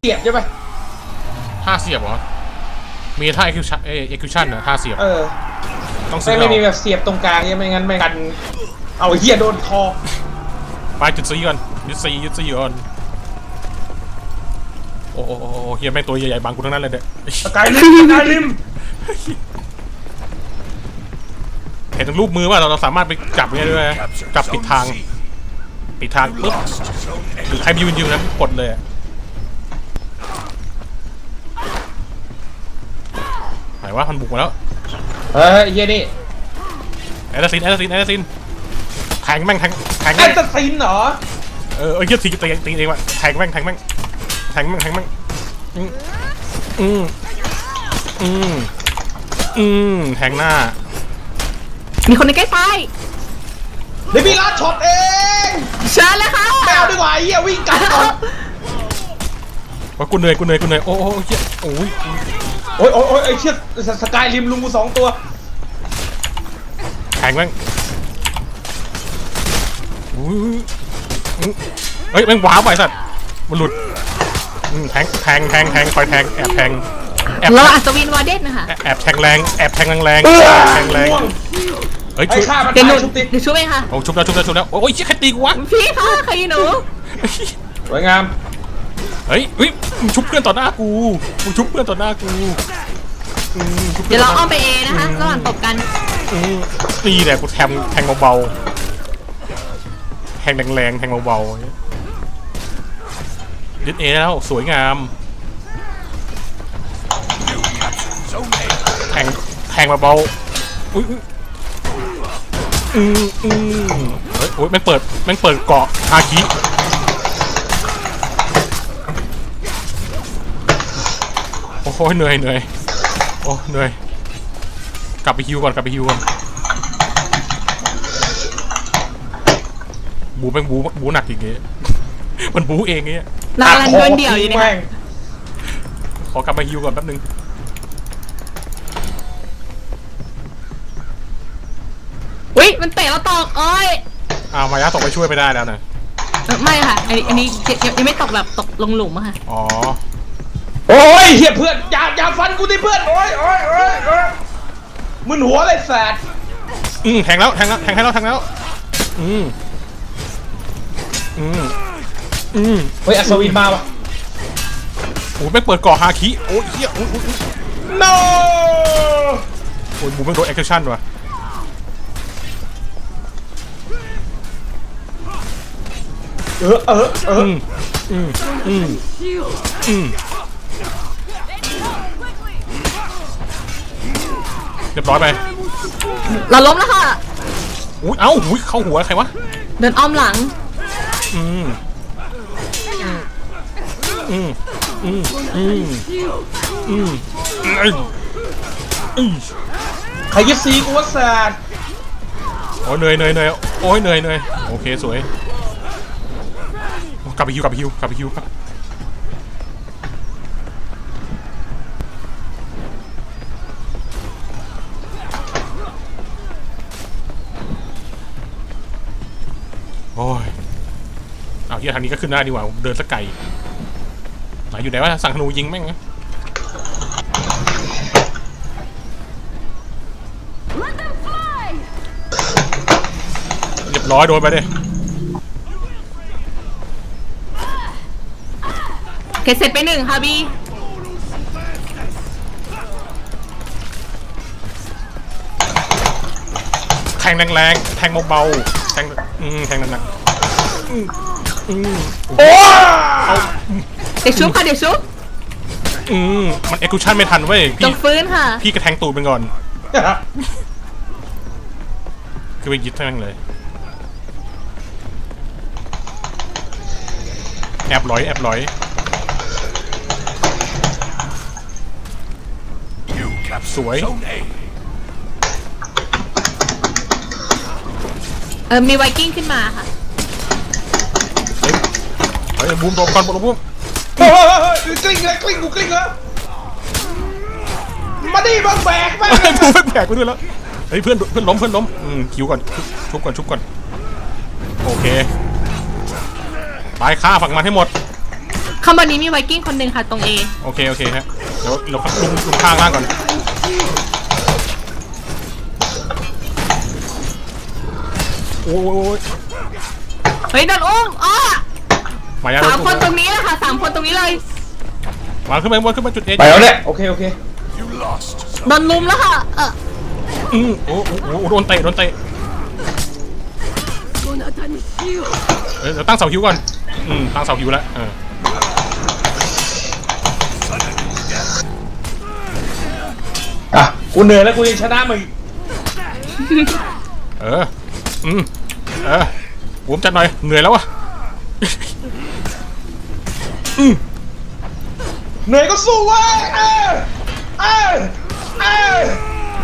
เสียบใช่ไหมท่าเสียบเหรอ มีท่า execution เอ็กซ์ชันเหรอท่าเสียบ เออ ต้องซื้ไม่อไม่มีเอาแบบเสียบตรงกลางใช่ไหมงั้นไม่กัน เอาไอ้เหี้ยโดนคอ ไปจุดซีก่อนยึดซียึดซีก่อนโอ้โหโอ้โหเฮียแม่งตัวใหญ่ๆบางกูทั้งนั้นเลยเนี่ยสกายลิมสกายลิมเห็นตรงรูปมือว่าเราเราสามารถไปจับเนี่ยด้วยนะจับปิดทาง ปิดทางปุ๊บหรือใครยืนยืนนั้นกดเลยอะไหนว่ามันบุกมาแล้วเฮ้ยไอ้เหี้ยนี่แอสซินแอสซินแอสซินแทงแม่งแทงแทงแอแม่นงตาซินเหรอเออเออเฮียตีตีตีเองว่ะแทงแม่งแทงแม่งแทงแม่งแทงแม่งอืมอืมอืมอืมแทงหน้า มีคนในใกล้ตาย เดี๋ยวพี่ลัดช็อตเองเชิญเลยค่ะไม่เอาดีกว่าไอ้เหี้ยวิ่งกลับก่อนว่ากูเหนื่อยกูเหนื่อยกูเหนื่อยโอ้โหเฮียโอ้ยโอ้ยโอ้ยโอ้ยไอ้เชี่ยสสกายลิมลุงกูสองตัวแทงแม่งอุ้ยอื้อเฮ้ยแม่งว้าวไปสัตว์มันหลุดอืมแทงแทงแทงแทงคอยแทงแอบแทงแอบเราอัศวินวาเดนนะคะแอบแอบแทงแรงแอบแทงแรงเออแอบแทงแรง ม่วง เฮ้ยไอ้ชุบข้ามันเดี๋ยวหนูตายชุบติดเดี๋ยวช่วยเองค่ะโอ้ชุบแล้วชุบแล้วชุบแล้วโอ้ยเชี่ยใครตีกูวะพี่ค่ะใครหนูสวยงามเฮ้ยเฮ้ยมึงชุบเพื่อนต่อหน้ากูมึงชุบเพื่อนต่อหน้ากูอืมชุบเดี๋เพื่ยอนวเราต่อหอ้อน้ามไปเอนะคะระหว่างตบกันอืมนี่แหละกูแทงแทงเบาๆแทงแรงๆแทงเบาๆยึดเอแล้วสวยงามแทงแทงเบาๆอุ้ยอุ๊ย อืมอืมเฮ้ยโอ้ยแม่งเปิดแม่งเปิดเกาะฮาคิโอ้โหเหนื่อยเหนื่อยโอ้เหนื่อยกลับไปฮิวก่อนกลับไปฮิวก่อนบูแม่งบูบูหนักอีกเงี้ยมันบูเองเงี้ยเราลันโดนเดี่ยวอยู่เนี่ย แม่ง ขอกลับมาฮิวก่อนแป๊บนึง ยมันเตะเราตกโอ้ยอ้าวมายะตกไปช่วยไม่ได้แล้วนะเออไม่ค่ะอันนี้อันนี้ยังยังไม่ตกแบบตกลงหลุมอะค่ะ อ๋อโอ้ยเฮียเพื่อนอย่าอย่าฟันกูที่เพื่อนโอ้ยโอ้ยโอ้ยโอ้ยมึนหัวเลยแสดอืมแทงแล้วแทงแล้วแทงให้แล้วแทงแล้วอืมอืมอืมเฮ้ยอัศวินมาวะโอ้ยไม่งเปิดก่อฮาคิโอ้ยเฮียโอ้ยโอ้ยโอ้ย no โอ้ยบูแม่งโดนแอคชั่นว่ะ เออเออเอออืมอืมอืมอืมเรียบร้อยไปเราล้มแล้วค่ะ อุ้ยเอ้าอุ้ยเข้าหัวใครวะเดินอ้อมหลัง อืมอืมอืมอืมอืมอืมอืมใครยึดซีกูว่าแสดโอ้ยเหนื่อยเหนื่อยเหนื่อยโอ้ยเหนื่อยเหนื่อยโอเคสวย กลับไปฮิวกลับไปฮิวกลับไปฮิวครับโอ้ยเอาเฮียทางนี้ก็ขึ้นได้ดีกว่า เดินสักไกลไหนอยู่ไหนวะสั่งธนูยิงแม่งนะเรียบร้อยโดนไปดิ เกตเสร็จไปหนึ่งค่ะบีแทงแรงๆ แทงเบาๆ แทงอืมแทงหนักๆอืมอืมโอ้เดี๋ยวชุบค่ะเดี๋ยวชุบอืมมันเอ็กซ์คูชั่นไม่ทันเว้ยจพี่ งฟื้นค่ะ พี่กระแทงตูดมันก่อน คือไปยึดแม่งเลย แอบร้อย แอบร้อย สวย เออ มีไวกิ้งขึ้นมาค่ะ เฮ้ยบูมโดนก่อนบูมบูมเฮ้ยเฮ้ยเฮ้ยกลิ้งเลยกลิ้งกูกลิ้งแล้วมาดิบังแบกแม่งเฮ้ยบูมแบกไปด้วยแล้วเฮ้ยเพื่อนเพื่อนล้มเพื่อนล้มอืมคิวก่อนชุบก่อนชุบก่อนโอเคตายฆ่าฝั่งมันให้หมดข้างบนนี้มีไวกิ้งคนหนึ่งค่ะตรงเอโอเคโอเคฮะเดี๋ยวเราลุมลุมข้างล่างก่อน โอ้ยเฮ้ยโดนอุ้มอ้อมายังสามคนตรงนี้แหละค่ะสามคนตรงนี้เลยมาขึ้นไปบนขึ้นมาจุดเอไปแล้วเนี่ยโอเคโอเคโดนลุมแล้วค่ะเอออืมโอ้โหโอ้โหโดนเตะโดนเตะเอ้ยเดี๋ยวตั้งเสาคิวก่อนอืมตั้งเสาคิวแล้วเออ กูเหนื่อยแล้วกูยังชนะมึงเออ อืม เออผมจัดหน่อย เหนื่อยแล้ววะเหนื่อยก็สู้เว้ยเออเออเออ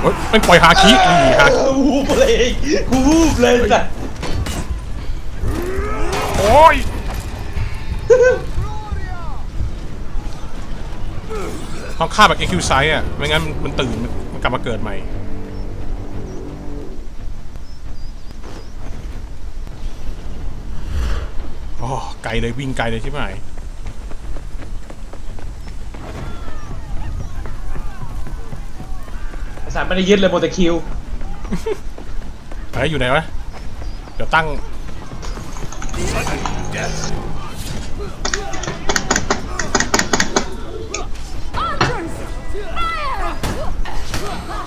เฮ้ยเป็นปล่อยฮาคินี่ฮาเออวูบเลยกูวูบเลยสัตว์โอ้ย ต้องฆ่าแบบ EQ ไซส์อะ ไม่งั้นมันตื่นมันมันกลับมาเกิดใหม่ โอ้ ไกลเลยวิ่งไกลเลยใช่ไหมไอ้สัตว์ไม่ได้ยึดเลยโมเตคิวเฮ้ยอยู่ไหนวะ เดี๋ยวตั้ง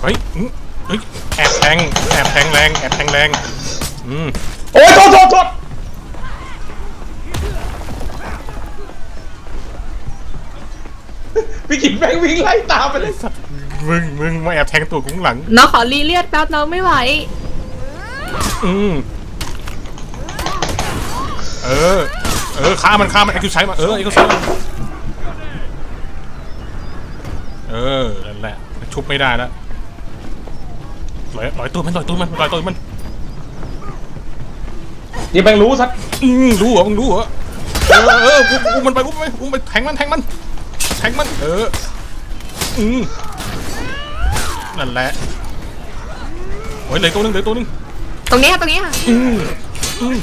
เฮ้ยอื้อเฮ้ยแอบแทงแอบแทงแรงแอบแทงแรงอืมโอ้ยโทษโทษโทษพี่กินแม่งวิ่งไล่ตามไปเลยมึงมึงมาแอบแทงตัวกูข้างหลัง น้องขอรีเลียดแป๊บน้องไม่ไหว อืมเออ เออฆ่ามันฆ่ามันไอ้คิวใช้มาเออไอ้คิวใช้มาเออนั่นแหละชุบไม่ได้แล้ว ลอยลอยตัวมันลอยตัวมันลอยตัวมันนี่แม่งรู้สักอืมรู้เหรอมึงรู้เหรอเออเอออุ้มอุ้มมันไปอุ้มมันไปอุ้มไปแทงมันแทงมันแทงมันเอออืมนั่นแหละโอ้ยเหลือตัวหนึงเหลือตัวหนึงตรงนี้ค่ะตรงนี้ค่ะอืมอืม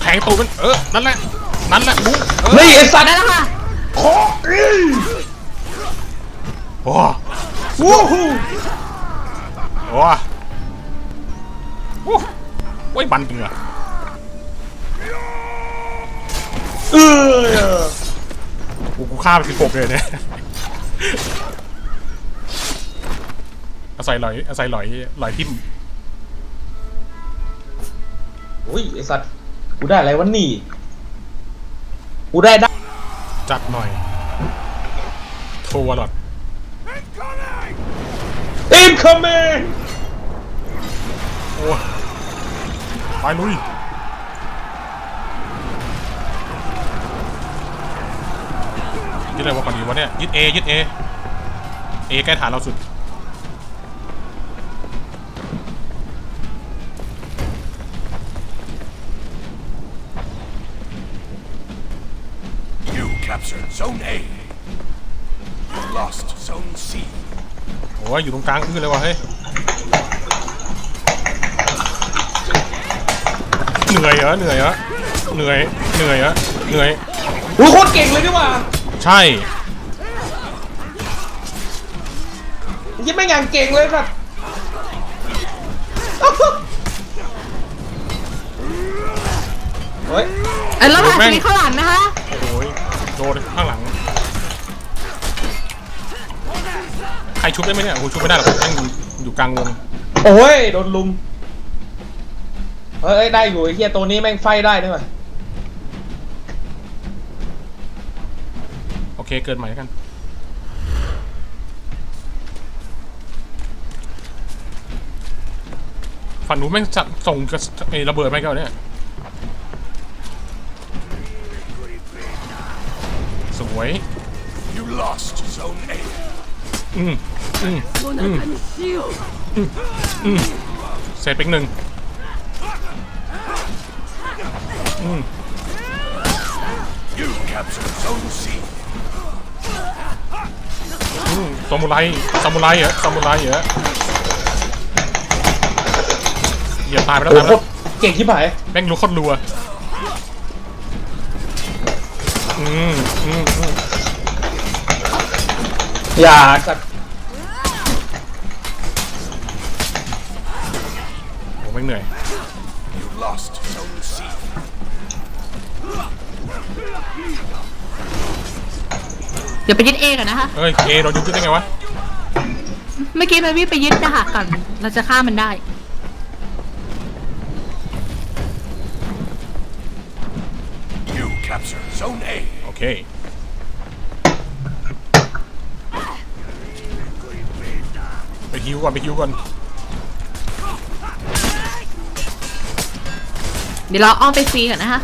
แทงตัวมันเออนั่นแหละนั่นแหละบูเออนี่ไอ้สัตว์ได้แล้วค่ะขออีโอ้วู้ฮู้โห โอ้โอ้ยบันจริงอะเออกูกูฆ่าไปสิบหกเลยเนี่ยอาศัยหลอยอาศัยหลอยหลอยทิมอุ้ยไอ้สัตว์กูได้อะไรวะนี่กูได้ได้จัดหน่อยโทรวอลลอดอินคัมเมน โอ้ยไปลุยยึดอะไรวะก่อนดีวะเนี่ยยึดเอยึดเอเอใกล้ฐานเราสุด You captured Zone A. You lost Zone C. โอ้ยอยู่ตรงกลางอื้อเลยวะเฮ้ย เหนื่อยเหรอเหนื่อยเหรอเหนื่อยเหนื่อยเหรอเหนื่อยกูโคตรเก่งเลยนี่หว่าใช่ยังไม่งานเก่งเลยสัตว์เฮ้ยเออแล้วค่ะจะมีข้าวหลามนะคะ โอ้ยโดนข้างหลัง ใครชุบได้ไหมเนี่ยโอ้ยชุบไม่ได้หรอกนั่งอยู่อยู่กลางวง โอ้ยโดนลุม เฮ้ยได้อยู่ไอ้เฮียตัวนี้แม่งไฟได้ด้วยว่ะโอเคเกิดใหม่แล้วกัน ฝั่งนู้นแม่งจะส่งกระสไอ้ระเบิดไหมกันเนี่ย สวย You lost Zone A. อืมอืมอืมอืมอืมเสร็จไปอีกหนึ่ง ซามูไรซามูไรเหรอซามูไรเหรอเหยียบตายไปแล้วโอ้ตายโหไปแล้วเก่งที่ไหนแม่งรู้โคตรรัวอืมอืมอืมอย่าสัตว์ผมไม่เหนื่อย You lost Zone C. เดี๋ยวไปยึดเอก่อนนะคะ เฮ้ยเอเราดูขึ้นได้ไงวะ เมื่อกี้มันวิ่งไปยึดนะคะก่อนเราจะฆ่ามันได้ You capture Zone A. โอเค ไปฮิวก่อนไปฮิวก่อน เดี๋ยวเราอ้อมไปฟรีก่อนนะคะ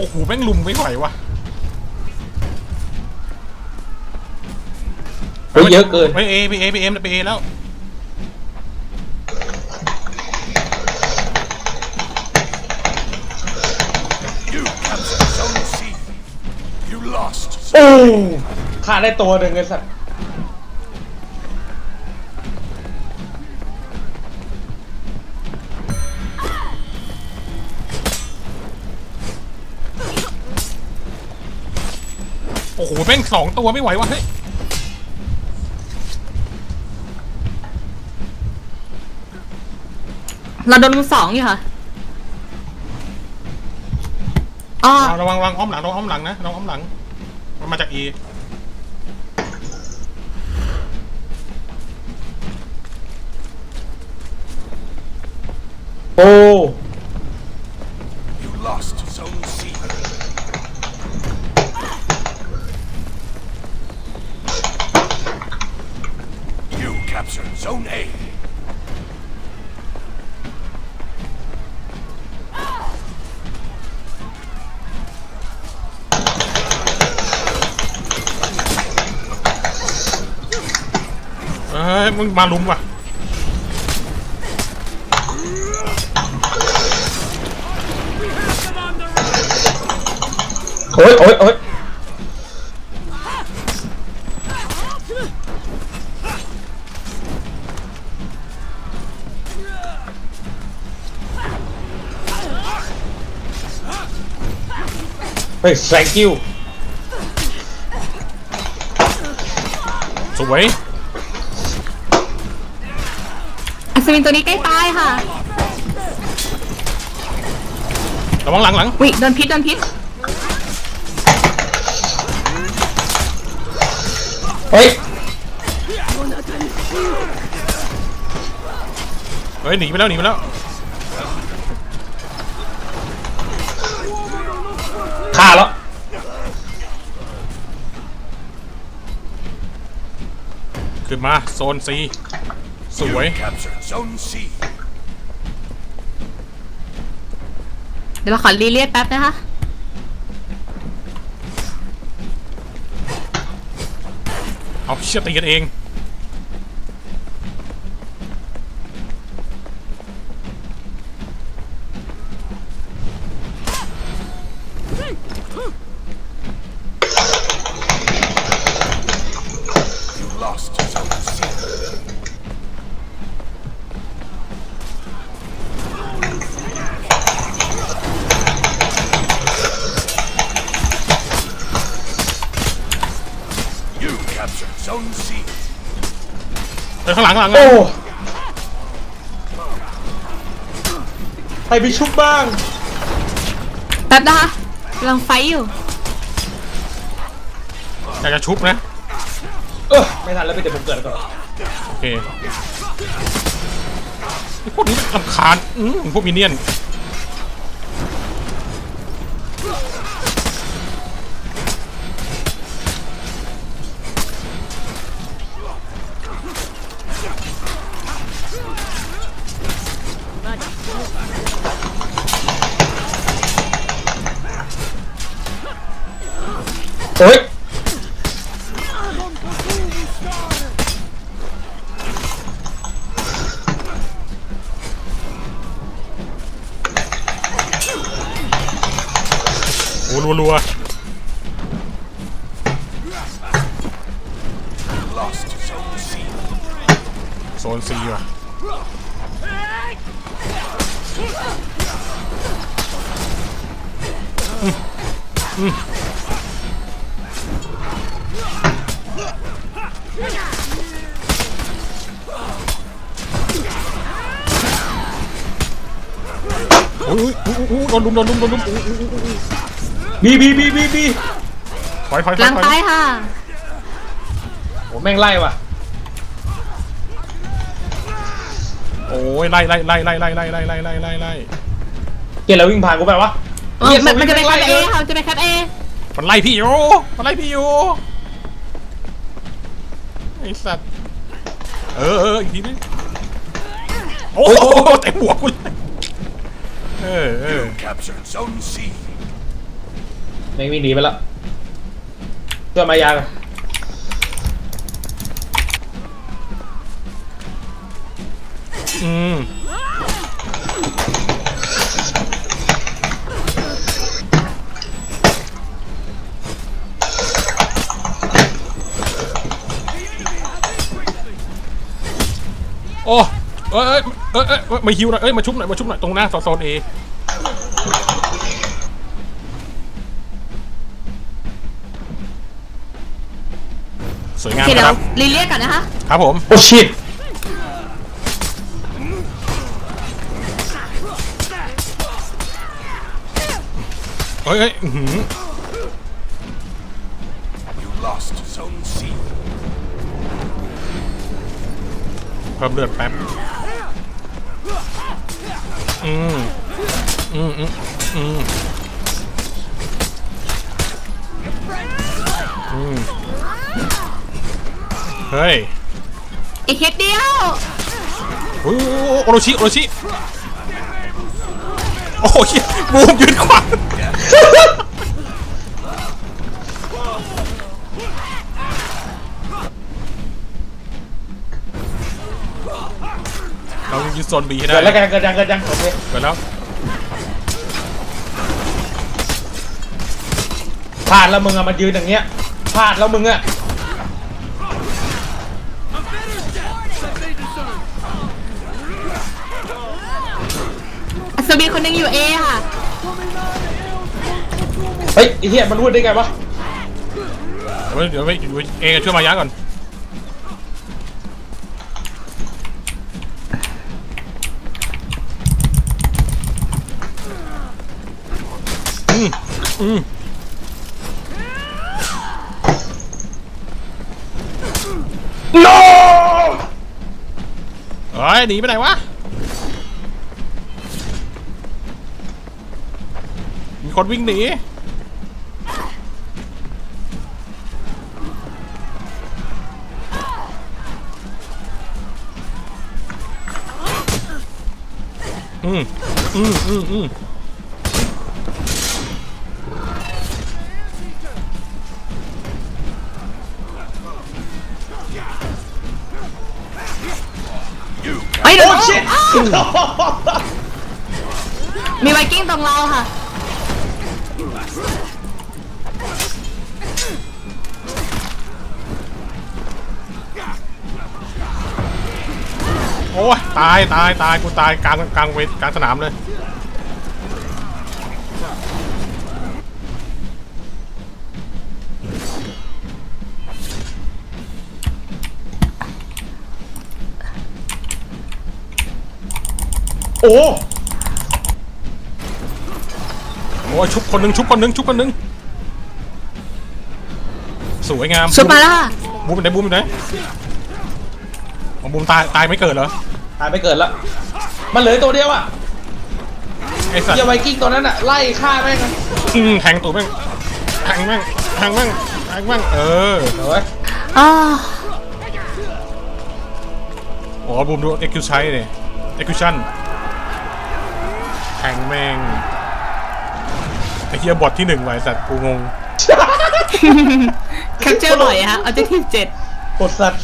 อ้โหแม่งลุมไม่ไหววะเฮ้ยเยอะเกิน ไปเอไปเอไปเอ็มไปเอแล้ว You capture Zone C. You lost. โอ้ฆ่าได้ตัวหนึ่งไอ้สัตว์ หแม่งสองตัวไม่ไหววะเฮ้ยเราโดนลุมสองอยู่ค่ะอ๋อเอาระวังระวังอ้อมหลังระวังอ้อมหลังนะระวังอ้อมหลัง มันมาจากเอโอ้ มึงมาลุมว่ะโอ้ยโอ้ยโอ้ยเฮ้ย thank you สวย วินตัวนี้ใกล้ตายค่ะระวังหลังหลังวิโดนพิษโดนพิษเฮ้ยเฮ้ยหนีไปแล้วหนีไปแล้วฆ่าแล้วขึ้นมาโซนซี สวย You capture Zone C. เดี๋ยวเราขอรีเลียดแป๊บนะคะ เอาเชี่ยตีกันเอง เฮ้ยข้างหลังข้างหลังโอ้ให้ไปชุบบ้าง แป๊บนะคะกำลังไฟท์อยู่ อยากจะชุบนะ เออไม่ทันแล้วพี่เดี๋ยวผมเกิดก่อนโอเคไอ้พวกนี้มันลำคาญอืมพวกมินเนี่ยน โอ้รัวๆโซนซีว่ะโอ้ยโอ้ยโอ้ยโดนลุมโดนลุมโดนลุมโอ้ย บีบีบีบีบีถอยถอยถหอลัยงถอยตายค่ะโอ้แม่งไล่ว่ะโอ้ยไล่ไล่ไล่ไล่ไล่ไล่ไล่ไล่ไล่ไล่ไล่เกลียดแล้ววิ่งผ่านกูไปวะเออมันมันจะไปไล่แคปเอเลยค่ะมันจะไปแคปเอมันไล่พี่อยู่มันไล่พี่อยู่ไอ้สัตว์เออเอออีกทีนึงโอ้โหเต็มหัวกูเลยเออเออ Captured Zone C. แม่งวิ่งหนีไปแล้วเพื่อนมายากันอืมโอ้เอ้ยเอ้ยเอ้ยเอ้ยเอ้ยมาฮิวหน่อยเอ้ยมาชุบหน่อยมาชุบหน่อยตรงหน้าโซนเอ เคเดี๋ยนะควรับรีเลียกกันนะคะครับผม โอ้ชิตเฮ้ยเฮ้ยอื้อหือ You lost Zone C. เพิ่มเลือดแป๊บ อืม อืมอืมอืมอืม เฮ้ยอีกเฮ็ดเดียวโอ้โหโอโรชิโอโรชิโอ้โหเหี้ยบูมยืนขวางเรายึดโซนบีให้ได้เกิดแล้วกันเกิดยังเกิดยังโอเคไปแล้วพลาดแล้วมึงอะมายืนอย่างเงี้ยพลาดแล้วมึงอะ คนหนึงอยู่เอค่ะ เฮ้ยไอ้เหี้ยมันรูดได้ไงวะเดี๋ยวเดี๋ยวไปเองช่วยมายะก่อนอืมอืมโน เฮ้ยหนีไปไหนวะ คนวิ่งหนีอืมอืมอืมอืมเฮ้ยเดี๋ยวโอ้ชิตมีไวกิ้งตรงเราค่ะ อ้ยตายตายตายกูตายกลางกลางเวทกลางสนามเลยโอ้โอ้ยชุบคนหนึ่งชุบคนหนึ่งชุบคนหนึ่งสวยงามชุดมาแล้วค่ะบูมไปไหนบูมไปไหน อ๋อบูมตายตายไม่เกิดเหรอตายไปเกิดแล้วมันเหลือตัวเดียวอะไอสัตว์เหี้ยไวกิ้งตัวนั้นอะไล่ฆ่าแม่งอะอืมแทงตัวแม่งแทงแม่งแทงแม่งแทงแม่งเออเฮ้ยอ๋อโอ้บูมดูเอ็กซ์คิวใช้เนี่ยเอ็กซ์คิวชั่นแทงแม่งไอเฮียบอทที่หนึ่งไว้สัตว์กูงง แคปเจอร์บ่อยอะค่ะ objective เจ็ดปวดสัตว์